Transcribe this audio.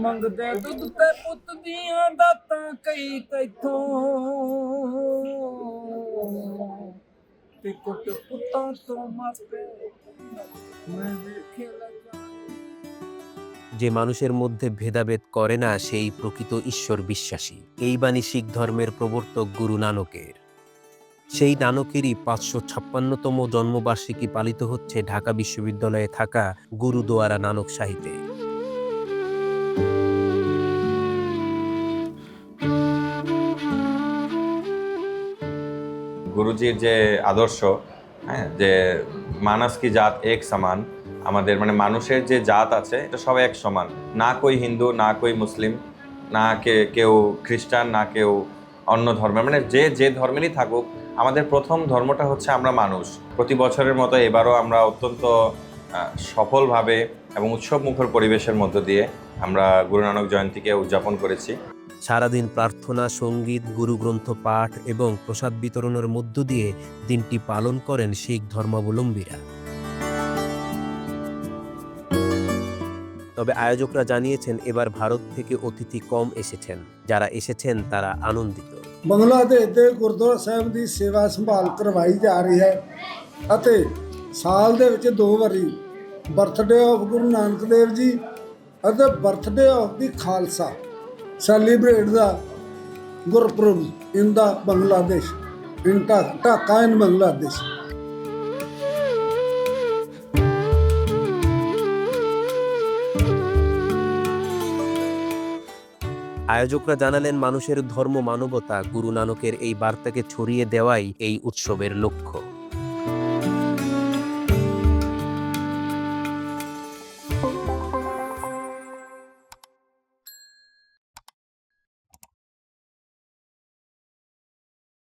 ਮੰਗਦੇ ਦੁੱਧ ਤੇ ਪੁੱਤ ਦੀਆਂ ਦਾਤਾਂ ਕਈ ਤੈਥੋਂ ਤੇ ਕੁੱਟ ਪੁੱਤਾਂ ਤੋਂ ਮਾਪੇ ਮੈਂ ਵੇਖੇ ਲੱਗਾ যে মানুষের মধ্যে ভেদাভেদ করে না সেই প্রকৃত ঈশ্বর বিশ্বাসী এই বাণী শিখ ধর্মের প্রবর্তক গুরু নানকের সেই নানকেরই পাঁচশো ছাপ্পান্নতম জন্মবার্ষিকী পালিত হচ্ছে ঢাকা বিশ্ববিদ্যালয়ে থাকা গুরুদোয়ারা নানক সাহিতে গুরুজির যে আদর্শ হ্যাঁ যে মানস কি জাত এক সমান, আমাদের মানে মানুষের যে জাত আছে, এটা সবাই এক সমান। না কই হিন্দু, না কই মুসলিম, না কে, কেউ খ্রিস্টান, না কেউ অন্য ধর্মের মানে যে যে ধর্মেরই থাকুক, আমাদের প্রথম ধর্মটা হচ্ছে আমরা মানুষ। প্রতি বছরের মতো এবারও আমরা অত্যন্ত সফলভাবে এবং উৎসব মুখর পরিবেশের মধ্য দিয়ে আমরা গুরু নানক জয়ন্তীকে উদযাপন করেছি। সারাদিন প্রার্থনা সঙ্গীত গুরুগ্রন্থ পাঠ এবং প্রসাদ বিতরণের মধ্য দিয়ে দিনটি পালন করেন শিখ ধর্মাবলম্বীরা তবে আয়োজকরা জানিয়েছেন এবার ভারত থেকে অতিথি কম এসেছেন যারা এসেছেন তারা আনন্দিত ਬੰਗਲਾਦੇਸ਼ ਦੇ ਗੁਰਦੁਆਰਾ ਸਾਹਿਬ ਦੀ ਸੇਵਾ ਸੰਭਾਲ ਕਰਵਾਈ ਜਾ ਰਹੀ ਹੈ ਅਤੇ ਸਾਲ ਦੇ ਵਿੱਚ ਦੋ ਵਾਰੀ ਬਰਥਡੇ ਆਫ ਗੁਰੂ ਨਾਨਕ ਦੇਵ ਜੀ ਅਤੇ birthday of the Khalsa celebrate the Gurpurabs in the Bangladesh, in Dhaka in Bangladesh. আয়োজকরা জানালেন মানুষের ধর্ম মানবতা গুরু নানকের এই বার্তাকে ছড়িয়ে দেওয়াই এই উৎসবের লক্ষ্য